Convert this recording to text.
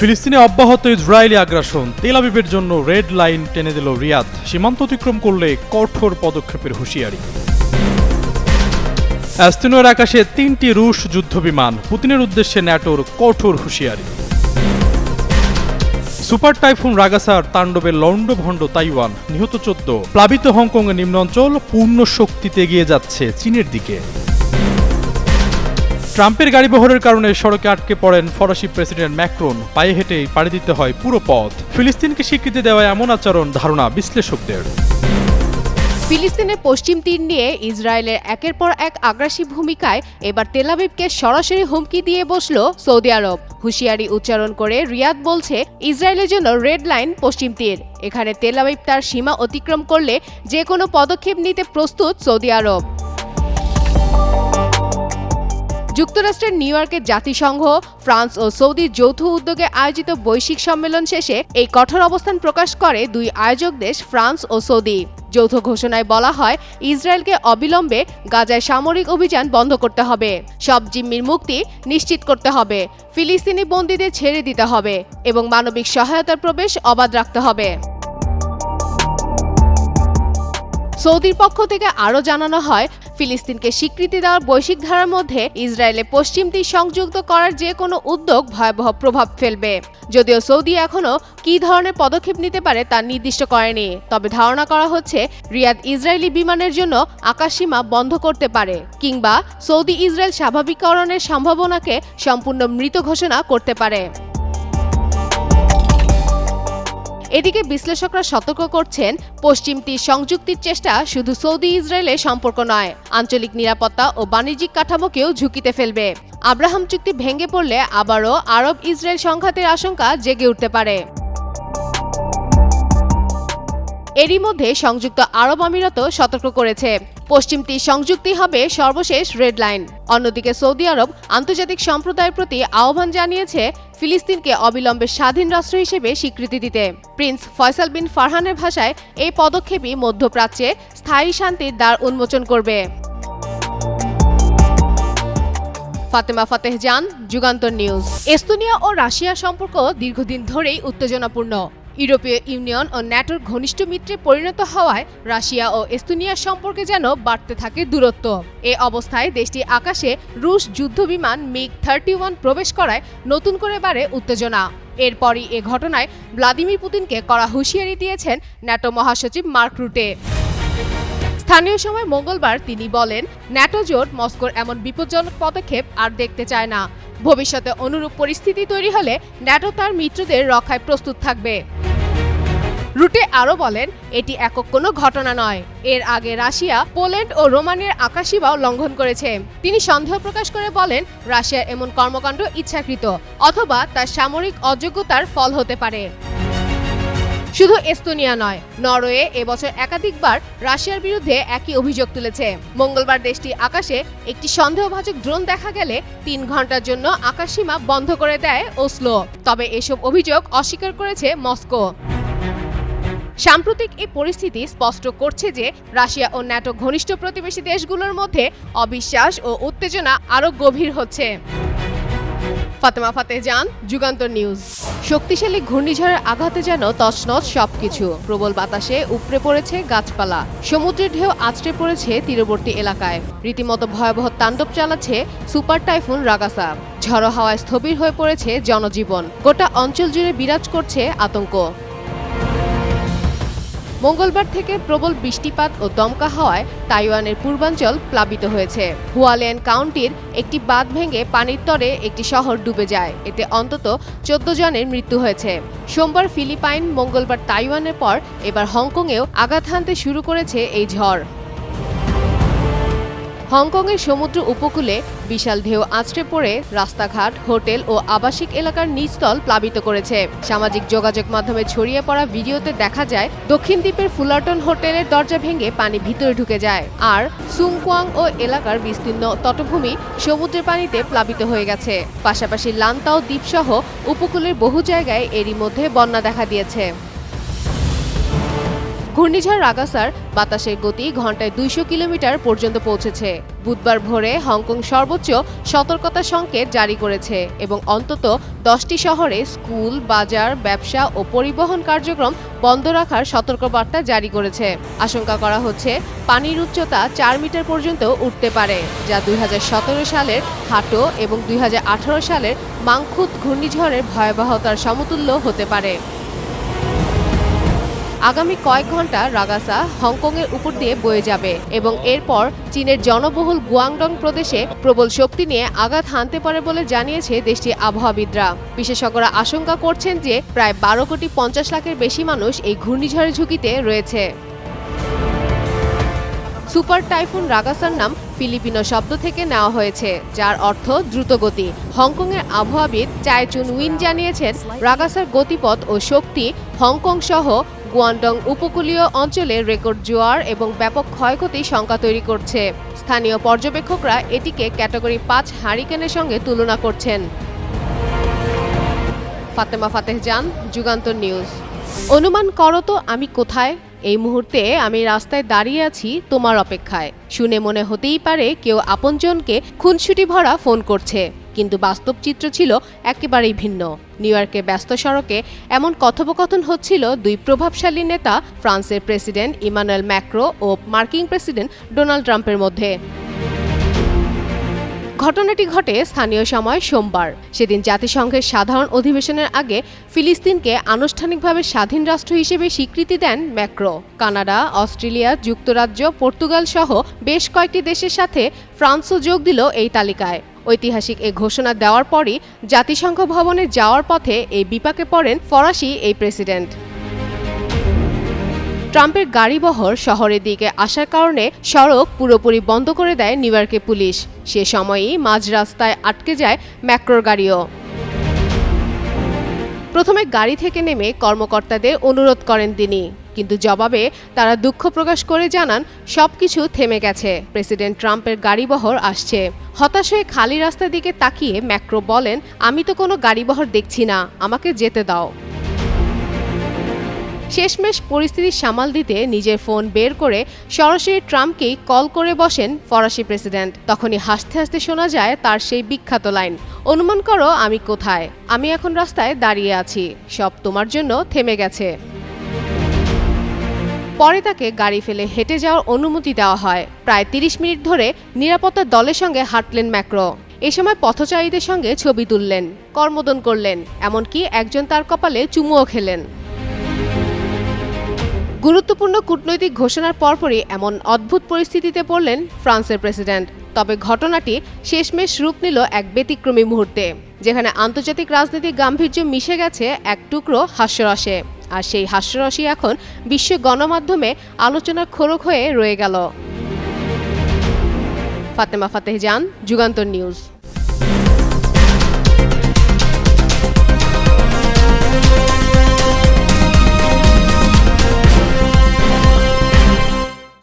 ফিলিস্তিনে অব্যাহত ইসরায়েলি আগ্রাসন। তেল আবিবের জন্য রেড লাইন টেনে দিল রিয়াদ। সীমান্ত অতিক্রম করলে কঠোর পদক্ষেপের হুঁশিয়ারি। অ্যাস্তিনোর আকাশে তিনটি রুশ যুদ্ধবিমান। পুতিনের উদ্দেশ্যে ন্যাটোর কঠোর হুঁশিয়ারি। সুপার টাইফুন রাগাসার তাণ্ডবে লন্ডভণ্ড তাইওয়ান, নিহত চোদ্দ। প্লাবিত হংকং এর নিম্নাঞ্চল পূর্ণ শক্তিতে এগিয়ে যাচ্ছে চীনের দিকে। ট্রাম্পের গাড়িবহরের কারণে সড়কে আটকে পড়েন ফরাসি প্রেসিডেন্ট ম্যাক্রন। পায়ে হেঁটেই পাড়ি দিতে হয় পুরো পথ। ফিলিস্তিনকে স্বীকৃতি দেওয়ায় এমন আচরণ, ধারণা বিশ্লেষকদের। ফিলিস্তিনের পশ্চিম তীর নিয়ে ইসরায়েলের একের পর এক আগ্রাসী ভূমিকায় এবার তেলাবিবকে সরাসরি হুমকি দিয়ে বসল সৌদি আরব। হুঁশিয়ারি উচ্চারণ করে রিয়াদ বলছে, ইসরায়েলের জন্য রেড লাইন পশ্চিম তীর। এখানে তেলাবিব তার সীমা অতিক্রম করলে যে কোনো পদক্ষেপ নিতে প্রস্তুত সৌদি আরব। যুক্তরাষ্ট্রের নিউ ইয়র্কের জাতিসংঘ, ফ্রান্স ও সৌদির যৌথ উদ্যোগে আয়োজিত বৈশ্বিক সম্মেলন শেষে এই কঠোর অবস্থান প্রকাশ করে দুই আয়োজক দেশ, ফ্রান্স ও সৌদি। যৌথ ঘোষণায় বলা হয়, ইসরায়েলকে অবিলম্বে গাজায় সামরিক অভিযান বন্ধ করতে হবে। সব জিম্মির মুক্তি নিশ্চিত করতে হবে। ফিলিস্তিনি বন্দীদের ছেড়ে দিতে হবে এবং মানবিক সহায়তার প্রবেশ অবাধ রাখতে হবে। সৌদির পক্ষ থেকে আরও জানানো হয়, ফিলিস্তিনকে স্বীকৃতি দেওয়ার বৈশ্বিক ধারার মধ্যে ইসরায়েলে পশ্চিম তীর সংযুক্ত করার যে কোনো উদ্যোগ ভয়াবহ প্রভাব ফেলবে। যদিও সৌদি এখনও কী ধরনের পদক্ষেপ নিতে পারে তা নির্দিষ্ট করেনি, তবে ধারণা করা হচ্ছে রিয়াদ ইসরায়েলি বিমানের জন্য আকাশসীমা বন্ধ করতে পারে, কিংবা সৌদি ইসরায়েল স্বাভাবিকরণের সম্ভাবনাকে সম্পূর্ণ মৃত ঘোষণা করতে পারে। এদিকে বিশ্লেষকরা সতর্ক করছেন পশ্চিমটি তীর সংযুক্তির চেষ্টা শুধু সৌদি ইসরায়েলের সম্পর্ক নয়, আঞ্চলিক নিরাপত্তা ও বাণিজ্যিক কাঠামোকেও ঝুঁকিতে ফেলবে। আব্রাহাম চুক্তি ভেঙে পড়লে আবারও আরব ইসরায়েল সংঘাতের আশঙ্কা জেগে উঠতে পারে। এরই মধ্যে সংযুক্ত আরব আমিরাত সতর্ক করেছে। পশ্চিম তীর সংযুক্তি হবে সর্বশেষ রেড লাইন। অন্যদিকে সৌদি আরব আন্তর্জাতিক সম্প্রদায়ের প্রতি আহ্বান জানিয়েছে ফিলিস্তিনকে অবিলম্বে স্বাধীন রাষ্ট্র হিসেবে স্বীকৃতি দিতে। প্রিন্স ফয়সাল বিন ফারহানের ভাষায় এই পদক্ষেপই মধ্যপ্রাচ্যে স্থায়ী শান্তির দ্বার উন্মোচন করবে। ফাতেমা ফাতেহ জান, যুগান্তর নিউজ। এস্তোনিয়া ও রাশিয়ার সম্পর্ক দীর্ঘদিন ধরেই উত্তেজনাপূর্ণ। ইউরোপীয় ইউনিয়ন ও ন্যাটোর ঘনিষ্ঠ মিত্রে পরিণত হওয়ায় রাশিয়া ও এস্তোনিয়ার সম্পর্কে যেন বাড়তে থাকে দূরত্ব। এ অবস্থায় দেশটি আকাশে রুশ যুদ্ধবিমান মিগ থার্টি ওয়ান প্রবেশ করায় নতুন করে বাড়ে উত্তেজনা। এরপরই এ ঘটনায় ভ্লাদিমির পুতিনকে কড়া হুঁশিয়ারি দিয়েছেন ন্যাটো মহাসচিব মার্ক রুটে। স্থানীয় সময় মঙ্গলবার তিনি বলেন, ন্যাটো জোট মস্কোর এমন বিপজ্জনক পদক্ষেপ আর দেখতে চায় না। ভবিষ্যতে অনুরূপ পরিস্থিতি তৈরি হলে ন্যাটো তার মিত্রদের রক্ষায় প্রস্তুত থাকবে। রুটে আরও বলেন, এটি একক কোনো ঘটনা নয়। এর আগে রাশিয়া, পোল্যান্ড ও রোমানের আকাশীবাও লঙ্ঘন করেছে। তিনি সন্দেহ প্রকাশ করে বলেন রাশিয়ার এমন কর্মকাণ্ড ইচ্ছাকৃত, অথবা তার সামরিক অযোগ্যতার ফল হতে পারে। শুধু এস্তোনিয়া নয়, নরওয়ে এবছর একাধিকবার রাশিয়ার বিরুদ্ধে একই অভিযোগ তুলেছে। মঙ্গলবার দেশটি আকাশে একটি সন্দেহভাজক ড্রোন দেখা গেলে তিন ঘণ্টার জন্য আকাশসীমা বন্ধ করে দেয় ওসলো। তবে এসব অভিযোগ অস্বীকার করেছে মস্কো। সাম্প্রতিক এই পরিস্থিতি স্পষ্ট করছে যে রাশিয়া ও ন্যাটো ঘনিষ্ঠ প্রতিবেশী দেশগুলোর মধ্যে অবিশ্বাস ও উত্তেজনা আরও গভীর হচ্ছে। ফাতেমা ফাতে যান যুগান্তর নিউজ। শক্তিশালী ঘূর্ণিঝড়ের আঘাতে যেন তছনছ সবকিছু। প্রবল বাতাসে উপড়ে পড়েছে গাছপালা। সমুদ্রের ঢেউ আছড়ে পড়েছে তীরবর্তী এলাকায়। রীতিমতো ভয়াবহ তাণ্ডব চালাচ্ছে সুপার টাইফুন রাগাসা। ঝড়ো হাওয়ায় স্থবির হয়ে পড়েছে জনজীবন। গোটা অঞ্চল জুড়ে বিরাজ করছে আতঙ্ক। মঙ্গলবার থেকে প্রবল বৃষ্টিপাত ও দমকা হওয়ায় তাইওয়ানের পূর্বাঞ্চল প্লাবিত হয়েছে। হুয়ালেন কাউন্টির একটি বাঁধ ভেঙে পানির তরে একটি শহর ডুবে যায়। এতে অন্তত চোদ্দ জনের মৃত্যু হয়েছে। সোমবার ফিলিপাইন, মঙ্গলবার তাইওয়ানের পর এবার হংকংয়েও আঘাত হানতে শুরু করেছে এই ঝড়। হংকংয়ের সমুদ্র উপকূলে বিশাল ঢেউ আছড়ে পড়ে রাস্তাঘাট, হোটেল ও আবাসিক এলাকার নিচতল প্লাবিত করেছে। সামাজিক যোগাযোগ মাধ্যমে ছড়িয়ে পড়া ভিডিওতে দেখা যায়, দক্ষিণ দ্বীপের ফুলাটন হোটেলের দরজা ভেঙে পানি ভিতরে ঢুকে যায়। আর সুংকোয়াং ও এলাকার বিস্তীর্ণ তটভূমি সমুদ্রের পানিতে প্লাবিত হয়ে গেছে। পাশাপাশি লান্তাও দ্বীপসহ উপকূলের বহু জায়গায় এরই মধ্যে বন্যা দেখা দিয়েছে। ঘূর্ণিঝড় রাগাসার বাতাসের গতি ঘন্টায় দুইশো কিলোমিটার পর্যন্ত পৌঁছেছে। বুধবার ভোরে হংকং সর্বোচ্চ সতর্কতা সংকেত জারি করেছে এবং অন্তত দশটি শহরে স্কুল, বাজার, ব্যবসা ও পরিবহন কার্যক্রম বন্ধ রাখার সতর্কবার্তা জারি করেছে। আশঙ্কা করা হচ্ছে পানির উচ্চতা চার মিটার পর্যন্ত উঠতে পারে, যা দুই হাজার সতেরো সালের হাটো এবং দুই হাজার আঠারো সালের মাংখুত ঘূর্ণিঝড়ের ভয়াবহতার সমতুল্য হতে পারে। আগামী কয়েক ঘণ্টা রাগাসা হংকংয়ের উপর দিয়ে বয়ে যাবে এবং এরপর চীনের জনবহুল গুয়াংডং প্রদেশে প্রবল শক্তি নিয়ে আঘাত হানতে পারে বলে জানিয়েছে দেশটির আবহাওয়াবিদরা। বিশেষজ্ঞরা আশঙ্কা করছেন যে প্রায় বারো কোটি পঞ্চাশ লাখের বেশি মানুষ এই ঘূর্ণিঝড়ের ঝুঁকিতে রয়েছে। সুপার টাইফুন রাগাসার নাম ফিলিপিনো শব্দ থেকে নেওয়া হয়েছে, যার অর্থ দ্রুতগতি। হংকংয়ের আবহাওয়াবিদ চায়চুন উইন জানিয়েছেন, রাগাসার গতিপথ ও শক্তি হংকং সহ গুয়ান্ডং উপকূলীয় অঞ্চলে রেকর্ড জোয়ার এবং ব্যাপক ক্ষয়ক্ষতি শঙ্কা তৈরি করছে। স্থানীয় পর্যবেক্ষকরা এটিকে ক্যাটাগরি পাঁচ হারিকেনের সঙ্গে তুলনা করছেন। ফাতেমা ফাতেহ জান, যুগান্তর নিউজ। অনুমান করো তো আমি কোথায়? এই মুহূর্তে আমি রাস্তায় দাঁড়িয়ে আছি তোমার অপেক্ষায়। শুনে মনে হতেই পারে কেউ আপনজনকে খুনসুটি ভরা ফোন করছে। কিন্তু বাস্তব চিত্র ছিল একেবারেই ভিন্ন। নিউ ইয়র্কের ব্যস্ত সড়কে এমন কথোপকথন হচ্ছিল দুই প্রভাবশালী নেতা, ফ্রান্সের প্রেসিডেন্ট ইমানুয়েল ম্যাক্রো ও মার্কিন প্রেসিডেন্ট ডোনাল্ড ট্রাম্পের মধ্যে। ঘটনাটি ঘটে স্থানীয় সময় সোমবার। সেদিন জাতিসংঘের সাধারণ অধিবেশনের আগে ফিলিস্তিনকে আনুষ্ঠানিকভাবে স্বাধীন রাষ্ট্র হিসেবে স্বীকৃতি দেন ম্যাক্রো। কানাডা, অস্ট্রেলিয়া, যুক্তরাজ্য, পর্তুগাল সহ বেশ কয়েকটি দেশের সাথে ফ্রান্সও যোগ দিল এই তালিকায়। ঐতিহাসিক এ ঘোষণা দেওয়ার পরই জাতিসংঘ ভবনে যাওয়ার পথে এই বিপাকে পড়েন ফরাসি এই প্রেসিডেন্ট। ট্রাম্পের গাড়িবহর শহরের দিকে আসার কারণে সড়ক পুরোপুরি বন্ধ করে দেয় নিউ ইয়র্কে পুলিশ। সে সময়ই মাঝ রাস্তায় আটকে যায় ম্যাক্রোর গাড়িও। প্রথমে গাড়ি থেকে নেমে কর্মকর্তাদের অনুরোধ করেন তিনি। কিন্তু জবাবে তারা দুঃখ প্রকাশ করে জানান সব কিছু থেমে গেছে। প্রেসিডেন্ট ট্রাম্পের গাড়িবহর আসছে। হতাশ হয়ে খালি রাস্তার দিকে তাকিয়ে ম্যাক্রো বলেন, আমি তো কোনো গাড়িবহর দেখছি না, আমাকে যেতে দাও। শেষমেশ পরিস্থিতি সামাল দিতে নিজের ফোন বের করে সরাসরি ট্রাম্পকেই কল করে বসেন ফরাসি প্রেসিডেন্ট। তখনই হাসতে হাসতে শোনা যায় তার সেই বিখ্যাত লাইন অনুমান করো আমি কোথায়? আমি এখন রাস্তায় দাঁড়িয়ে আছি। সব তোমার জন্য থেমে গেছে। পরে তাকে গাড়ি ফেলে হেঁটে যাওয়ার অনুমতি দেওয়া হয়। প্রায় তিরিশ মিনিট ধরে নিরাপত্তার দলের সঙ্গে হাঁটলেন ম্যাক্রো। এ সময় পথচারীদের সঙ্গে ছবি তুললেন কর্মদন করলেন, এমনকি একজন তার কপালে চুমুও খেলেন। গুরুত্বপূর্ণ কূটনৈতিক ঘোষণার পরপরই এমন অদ্ভুত পরিস্থিতিতে পড়লেন ফ্রান্সের প্রেসিডেন্ট। তবে ঘটনাটি শেষমেশ রূপ নিল এক ব্যতিক্রমী মুহূর্তে, যেখানে আন্তর্জাতিক রাজনীতির গাম্ভীর্য মিশে গেছে এক টুকরো হাস্যরসে। আর সেই হাস্যরসই এখন বিশ্ব গণমাধ্যমে আলোচনার খোরক হয়ে রয়ে গেল। ফাতেমা ফাতেহ জান, যুগান্তর নিউজ।